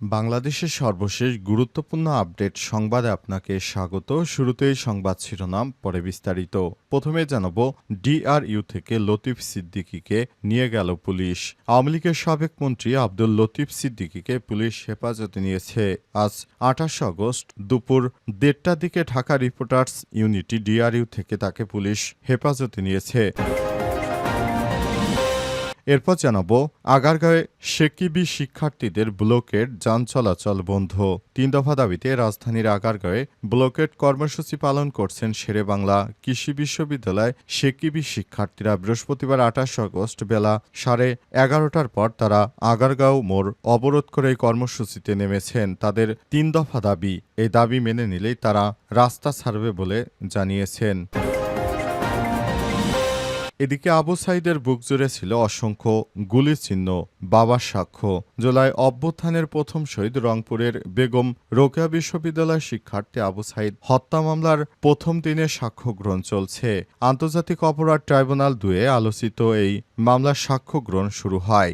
বাংলাদেশের সর্বশেষ গুরুত্বপূর্ণ আপডেট সংবাদে আপনাকে স্বাগত। শুরুতেই সংবাদ শিরোনাম, পরে বিস্তারিত। প্রথমে জানাব, ডিআরইউ থেকে লতিফ সিদ্দিকীকে নিয়ে গেল পুলিশ। আওয়ামী লীগের সাবেক মন্ত্রী আব্দুল লতিফ সিদ্দিকীকে পুলিশ হেফাজতে নিয়েছে। আজ আঠাশ আগস্ট দুপুর দেড়টার দিকে ঢাকা রিপোর্টার্স ইউনিটি ডিআরইউ থেকে তাকে পুলিশ হেফাজতে নিয়েছে। এরপর জানাব আগারগাঁয়ে সেকিবি শিক্ষার্থীদের ব্লকেট যান চলাচল বন্ধ। তিন দফা দাবিতে রাজধানীর আগারগাঁয়ে ব্লকেট কর্মসূচি পালন করছেন শেরে বাংলা কৃষি বিশ্ববিদ্যালয় সেকিবি শিক্ষার্থীরা। বৃহস্পতিবার আঠাশ আগস্ট বেলা সাড়ে এগারোটার পর তারা আগারগাঁও মোড় অবরোধ করে এই কর্মসূচিতে নেমেছেন। তাদের তিন দফা দাবি, এই দাবি মেনে নিলেই তারা রাস্তা ছাড়বে বলে জানিয়েছেন। এদিকে আবু সাইদের বুক জুড়ে ছিল অসংখ্য গুলির চিহ্ন, বাবার সাক্ষ্য। জুলাই অভ্যুত্থানের প্রথম শহীদ রংপুরের বেগম রোকেয়া বিশ্ববিদ্যালয়ের শিক্ষার্থী আবু সাইদ। হত্যা মামলার প্রথম দিনে সাক্ষ্য গ্রহণ চলছে। আন্তর্জাতিক অপরাধ ট্রাইব্যুনাল দুয়ে আলোচিত এই মামলার সাক্ষ্য গ্রহণ শুরু হয়।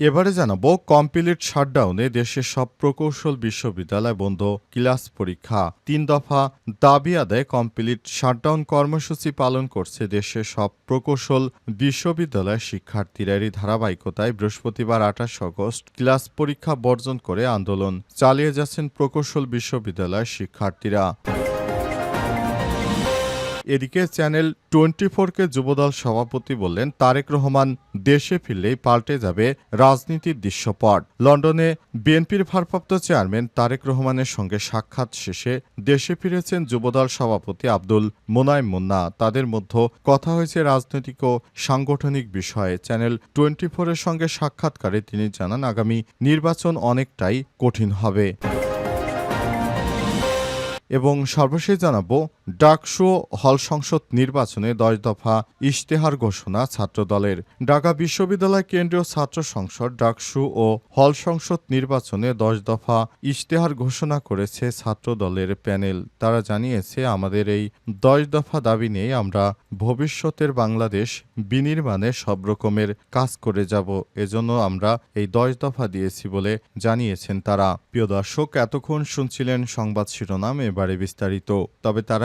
এবারে জানাব, কমপ্লিট শাটডাউনে দেশের সব প্রকৌশল বিশ্ববিদ্যালয় বন্ধ, ক্লাস পরীক্ষা। তিন দফা দাবি আদায় কমপ্লিট শাটডাউন কর্মসূচি পালন করছে দেশের সব প্রকৌশল বিশ্ববিদ্যালয়ের শিক্ষার্থীরা এরই ধারাবাহিকতায় বৃহস্পতিবার আঠাশ আগস্ট ক্লাস পরীক্ষা বর্জন করে আন্দোলন চালিয়ে যাচ্ছেন প্রকৌশল বিশ্ববিদ্যালয়ের শিক্ষার্থীরা। এদিকে চ্যানেল টোয়েন্টি ফোরকে যুবদল সভাপতি বললেন, তারেক রহমান দেশে ফিরলেই পাল্টে যাবে রাজনীতির দৃশ্যপট। লন্ডনে বিএনপির ভারপ্রাপ্ত চেয়ারম্যান তারেক রহমানের সঙ্গে সাক্ষাৎ শেষে দেশে ফিরেছেন যুবদল সভাপতি আব্দুল মোনায়েম মুন্না। তাদের মধ্যে কথা হয়েছে রাজনৈতিক ও সাংগঠনিক বিষয়ে। চ্যানেল টোয়েন্টি ফোরের সঙ্গে সাক্ষাৎকারে তিনি জানান, আগামী নির্বাচন অনেকটাই কঠিন হবে। এবং সর্বশেষ জানাব ডাকসু হল সংসদ নির্বাচনে দশ দফা ইশতেহার ঘোষণা ছাত্রদলের। ঢাকা বিশ্ববিদ্যালয় কেন্দ্রীয় ছাত্র সংসদ ডাকসু ও হল সংসদ নির্বাচনে দশ দফা ইশতেহার ঘোষণা করেছে ছাত্রদলের প্যানেল। তারা জানিয়েছে, আমাদের এই দশ দফা দাবি নিয়ে আমরা ভবিষ্যতের বাংলাদেশ বিনির্মাণে সব রকমের কাজ করে যাব। এজন্য আমরা এই দশ দফা দিয়েছি বলে জানিয়েছেন তারা। প্রিয় দর্শক, এতক্ষণ শুনছিলেন সংবাদ শিরোনাম, এবারে বিস্তারিত। তবে তার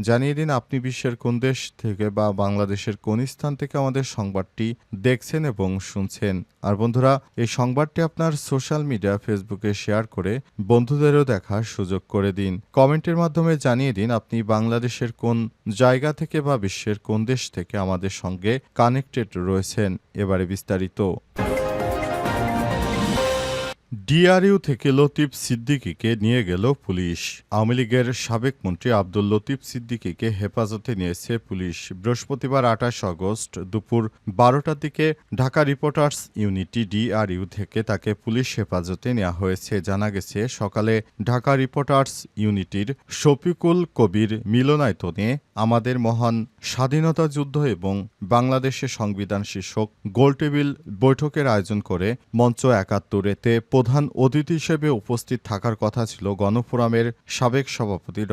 জানিয়ে দিন আপনি বিশ্বের কোন দেশ থেকে বা বাংলাদেশের কোন স্থান থেকে আমাদের সংবাদটি দেখছেন এবং শুনছেন। আর বন্ধুরা, এই সংবাদটি আপনার সোশ্যাল মিডিয়া, ফেসবুকে শেয়ার করে বন্ধুদেরও দেখার সুযোগ করে দিন। কমেন্টের মাধ্যমে জানিয়ে দিন আপনি বাংলাদেশের কোন জায়গা থেকে বা বিশ্বের কোন দেশ থেকে আমাদের সঙ্গে কানেক্টেড রয়েছেন। এবারে বিস্তারিত। ডিআরইউ থেকে লতিফ সিদ্দিকীকে নিয়ে গেল পুলিশ। আওয়ামী লীগের সাবেক মন্ত্রী আব্দুল লতিফ সিদ্দিকীকে হেফাজতে নিয়েছে পুলিশ। বৃহস্পতিবার আঠাশ আগস্ট দুপুর বারোটার দিকে ঢাকা রিপোর্টার্স ইউনিটি ডিআরইউ থেকে তাকে পুলিশ হেফাজতে নেওয়া হয়েছে। জানা গেছে, সকালে ঢাকা রিপোর্টার্স ইউনিটির শফিকুল কবির মিলনায়তনে আমাদের মহান স্বাধীনতা যুদ্ধ এবং বাংলাদেশের সংবিধান শীর্ষক গোলটেবিল বৈঠকের আয়োজন করে মঞ্চ একাত্তরেতে প্রধান অতিথি হিসেবে উপস্থিত থাকার কথা ছিল গণফোরামের সাবেক সভাপতি ড।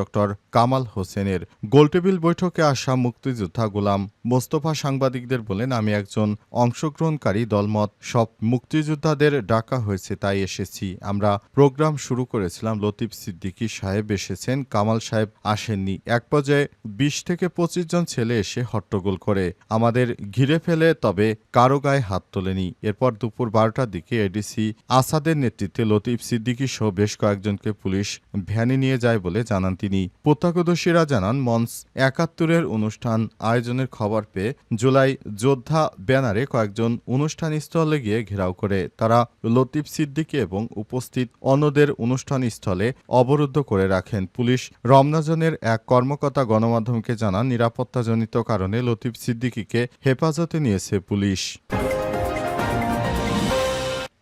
কামাল হোসেনের। গোলটেবিল বৈঠকে আসা মুক্তিযোদ্ধা গোলাম মোস্তফা সাংবাদিকদের বলেন, আমি একজন অংশগ্রহণকারী দলমত। সব মুক্তিযোদ্ধাদের ডাকা হয়েছে, তাই এসেছি। আমরা প্রোগ্রাম শুরু করেছিলাম। লতিফ সিদ্দিকী সাহেব এসেছেন, কামাল সাহেব আসেননি। এক পর্যায়ে বিশ থেকে পঁচিশ জন ছেলে এসে হট্টগোল করে। আমাদের ঘিরে ফেলে, তবে কারও গায়ে হাত তোলেনি। এরপর দুপুর বারোটার দিকে এডিসি আসাদের নেতৃত্বে লতিফ সিদ্দিকী সহ বেশ কয়েকজনকে পুলিশ ভ্যানে নিয়ে যায় বলে জানান তিনি। প্রত্যক্ষদর্শীরা জানান, মঞ্চ একাত্তরের অনুষ্ঠান আয়োজনের খবর পেয়ে জুলাই যোদ্ধা ব্যানারে কয়েকজন অনুষ্ঠান স্থলে গিয়ে ঘেরাও করে। তারা লতিফ সিদ্দিকী এবং উপস্থিত অন্যদের অনুষ্ঠান স্থলে অবরুদ্ধ করে রাখেন। পুলিশ রমনাজনের এক কর্মকর্তা গণমাধ্যমকে জানান নিরাপত্তাজনিত কারণে লতিফ সিদ্দিকীকে হেফাজতে নিয়েছে পুলিশ।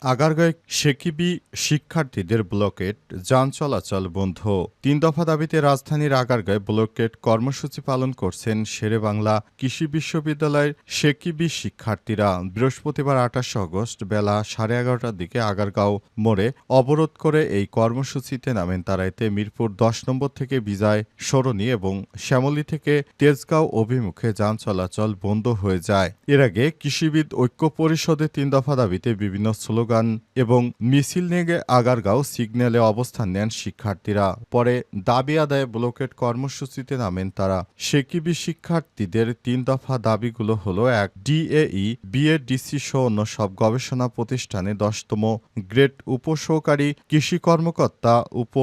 আগারগাঁয় সেকিবি শিক্ষার্থীদের ব্লকেট যান চলাচল বন্ধ। তিন দফা দাবিতে রাজধানীর আগারগাঁয় ব্লকেট কর্মসূচি পালন করছেন শেরেবাংলা কৃষি বিশ্ববিদ্যালয়ের সেকিবি শিক্ষার্থীরা। বৃহস্পতিবার আঠাশে আগস্ট বেলা সাড়ে এগারোটার দিকে আগারগাঁও মোড়ে অবরোধ করে এই কর্মসূচিতে নামেন তারা। এতে মিরপুর দশ নম্বর থেকে বিজয়, সরণি এবং শ্যামলী থেকে তেজগাঁও অভিমুখে যান চলাচল বন্ধ হয়ে যায়। এর আগে কৃষিবিদ ঐক্য পরিষদে তিন দফা দাবিতে বিভিন্ন স্লোগান এবং মিছিল নিয়ে আগারগাঁও সিগন্যালে অবস্থান নেন শিক্ষার্থীরা। পরে দাবি আদায়ে ব্লকেট কর্মসূচিতে নামেন তারা। সেকিবি শিক্ষার্থীদের তিন দফা দাবিগুলো হলো এক, ডিএই বিএডিসি সহ অন্য সব গবেষণা প্রতিষ্ঠানে দশতম গ্রেড উপসহকারী কৃষি কর্মকর্তা উপ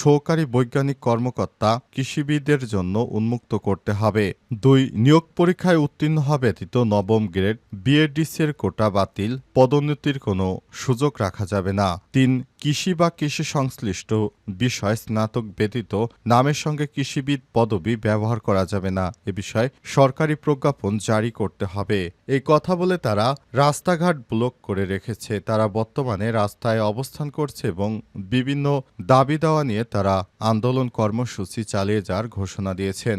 সহকারী বৈজ্ঞানিক কর্মকর্তা কৃষিবিদের জন্য উন্মুক্ত করতে হবে। দুই, নিয়োগ পরীক্ষায় উত্তীর্ণ হওয়া ব্যতীত নবম গ্রেড বিএডিসির কোটা বাতিল, পদোন্নতির কোনো সুযোগ রাখা যাবে না। তিন, কৃষি বা কৃষি সংশ্লিষ্ট বিষয় স্নাতক ব্যতীত নামের সঙ্গে কৃষিবিদ পদবি ব্যবহার করা যাবে না। এ বিষয়ে সরকারি প্রজ্ঞাপন জারি করতে হবে। এই কথা বলে তারা রাস্তাঘাট ব্লক করে রেখেছে। তারা বর্তমানে রাস্তায় অবস্থান করছে এবং বিভিন্ন দাবি দেওয়া নিয়ে তারা আন্দোলন কর্মসূচি চালিয়ে যাওয়ার ঘোষণা দিয়েছেন।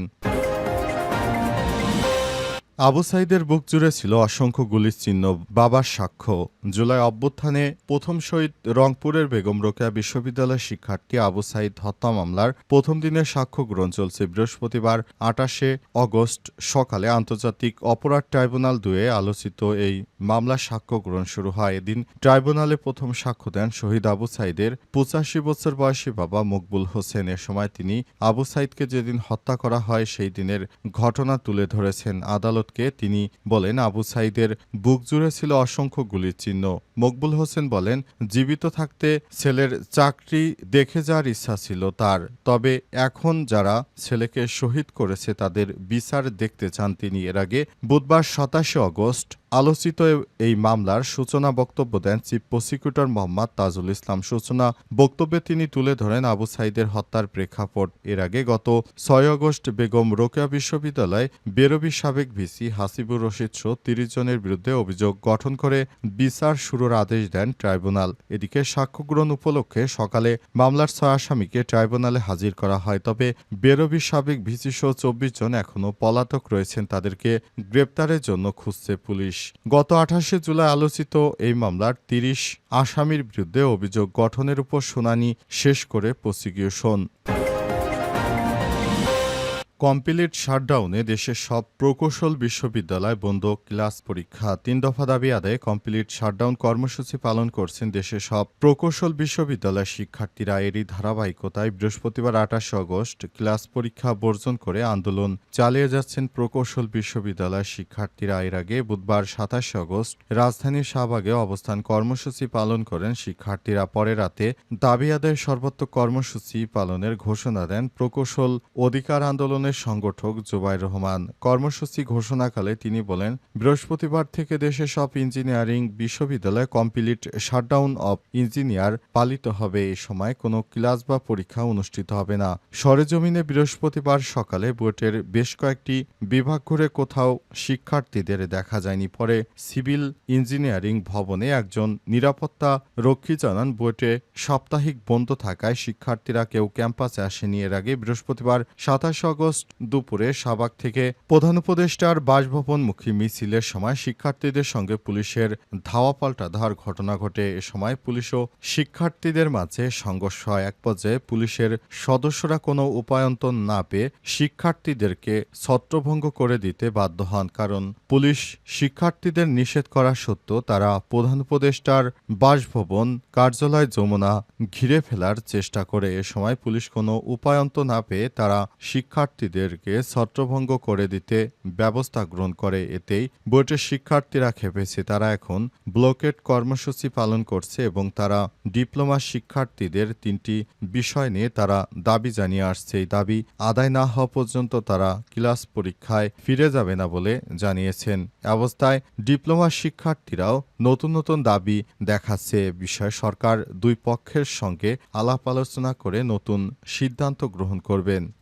আবু সাইদের বুক জুড়ে ছিল অসংখ্য গুলির চিহ্ন, বাবার সাক্ষ্য। জুলাই অভ্যুত্থানে প্রথম শহীদ রংপুরের বেগম রোকেয়া বিশ্ববিদ্যালয়ের শিক্ষার্থী আবু সাইদ হত্যা মামলার প্রথম দিনের সাক্ষ্য গ্রহণ চলছে বৃহস্পতিবার, আটাশে অগস্ট সকালে আন্তর্জাতিক অপরাধ ট্রাইব্যুনাল দুয়ে আলোচিত এই মামলার সাক্ষ্য গ্রহণ শুরু হয়। এদিন ট্রাইব্যুনালে প্রথম সাক্ষ্য দেন শহীদ আবু সাইদের পঁচাশি বছর বয়সী বাবা মকবুল হোসেন। এ সময় তিনি আবু সাইদকে যেদিন হত্যা করা হয়, সেই দিনের ঘটনা তুলে ধরেছেন আদালতকে তিনি বলেন, আবু সাইদের বুক জুড়ে ছিল অসংখ্য গুলির চিহ্ন। মকবুল হোসেন বলেন, জীবিত থাকতে ছেলের চাকরি দেখে যাওয়ার ইচ্ছা ছিল তার। তবে এখন যারা ছেলেকে শহীদ করেছে তাদের বিচার দেখতে চান তিনি। এর আগে বুধবার সাতাশে অগস্ট আলোচিত এই মামলার সূচনা বক্তব্য দেন চিফ প্রসিকিউটর মোহাম্মদ তাজুল ইসলাম। সূচনা বক্তব্যে তিনি তুলে ধরেন আবু সাইদের হত্যার প্রেক্ষাপট। এর আগে গত ছয় আগস্ট বেগম রোকেয়া বিশ্ববিদ্যালয় বেরবি সাবেক ভিসি হাসিবুর রশিদ সহ তিরিশ জনের বিরুদ্ধে অভিযোগ গঠন করে বিচার শুরুর আদেশ দেন ট্রাইব্যুনাল। এদিকে সাক্ষ্য গ্রহণ উপলক্ষে সকালে মামলার ছয় আসামিকে ট্রাইব্যুনালে হাজির করা হয়। তবে বেরবি সাবেক ভিসি সহ চব্বিশ জন এখনও পলাতক রয়েছেন। তাদেরকে গ্রেপ্তারের জন্য খুঁজছে পুলিশ। গত আঠাশে জুলাই আলোচিত এই মামলার তিরিশ আসামির বিরুদ্ধে অভিযোগ গঠনের উপর শুনানি শেষ করে প্রসিকিউশন। কমপ্লিট শাটডাউনে দেশের সব প্রকৌশল বিশ্ববিদ্যালয় বন্ধ, ক্লাস পরীক্ষা, তিন দফা দাবি আদায়ে কমপ্লিট শাটডাউন কর্মসূচি পালন করছেন দেশের সব প্রকৌশল বিশ্ববিদ্যালয়ের শিক্ষার্থীরা। এরই ধারাবাহিকতায় বৃহস্পতিবার আঠাশে আগস্ট ক্লাস পরীক্ষা বর্জন করে আন্দোলন চালিয়ে যাচ্ছেন প্রকৌশল বিশ্ববিদ্যালয়ের শিক্ষার্থীরা। এর আগে বুধবার সাতাশে আগস্ট রাজধানীর শাহবাগে অবস্থান কর্মসূচি পালন করেন শিক্ষার্থীরা। পরে রাতে দাবি আদায়ের সর্বোচ্চ কর্মসূচি পালনের ঘোষণা দেন প্রকৌশল অধিকার আন্দোলনের সংগঠক জুবাইর রহমান। কর্মসূচি ঘোষণাকালে তিনি বলেন, বৃহস্পতিবার থেকে দেশের সব ইঞ্জিনিয়ারিং বিশ্ববিদ্যালয় কমপ্লিট শাটডাউন অব ইঞ্জিনিয়ার পালিত হবে। এ সময় কোনো ক্লাস বা পরীক্ষা অনুষ্ঠিত হবে না। সরেজমিনে বৃহস্পতিবার সকালে বুয়েটের বেশ কয়েকটি বিভাগ ঘুরে কোথাও শিক্ষার্থীদের দেখা যায়নি। পরে সিভিল ইঞ্জিনিয়ারিং ভবনে একজন নিরাপত্তা রক্ষী জানান, বুয়েটে সাপ্তাহিক বন্ধ থাকায় শিক্ষার্থীরা কেউ ক্যাম্পাসে আসেনি। এর আগে বৃহস্পতিবার সাতাশ আগস্ট দুপুরে শাবাগ থেকে প্রধান উপদেষ্টার বাসভবনমুখী মিছিলের সময় শিক্ষার্থীদের সঙ্গে পুলিশের ধাওয়া পাল্টা ধার ঘটনা ঘটে। এ সময় পুলিশ ও শিক্ষার্থীদের মাঝে সংঘর্ষ হয়। এক পর্যায়ে পুলিশের সদস্যরা কোনো উপায়ন্তর না পেয়ে শিক্ষার্থীদেরকে ছত্রভঙ্গ করে দিতে বাধ্য হন। কারণ পুলিশ শিক্ষার্থীদের নিষেধ করা সত্ত্বেও তারা প্রধান উপদেষ্টার বাসভবন কার্যালয় যমুনা ঘিরে ফেলার চেষ্টা করে। এ সময় পুলিশ কোনো উপায়ন্ত না পেয়ে তারা শিক্ষার্থীদেরকে ছত্রভঙ্গ করে দিতে ব্যবস্থা গ্রহণ করে এতেই বুয়েটের শিক্ষার্থীরা খেপেছে তারা এখন ব্লকেট কর্মসূচি পালন করছে এবং তারা ডিপ্লোমা শিক্ষার্থীদের তিনটি বিষয় নিয়ে তারা দাবি জানিয়ে আসছে। এই দাবি আদায় না হওয়া পর্যন্ত তারা ক্লাস পরীক্ষায় ফিরে যাবে না বলে জানিয়েছেন। অবস্থায় ডিপ্লোমা শিক্ষার্থীরাও নতুন নতুন দাবি দেখাচ্ছে। বিষয়ে সরকার দুই পক্ষের সঙ্গে আলাপ আলোচনা করে নতুন সিদ্ধান্ত গ্রহণ করবেন।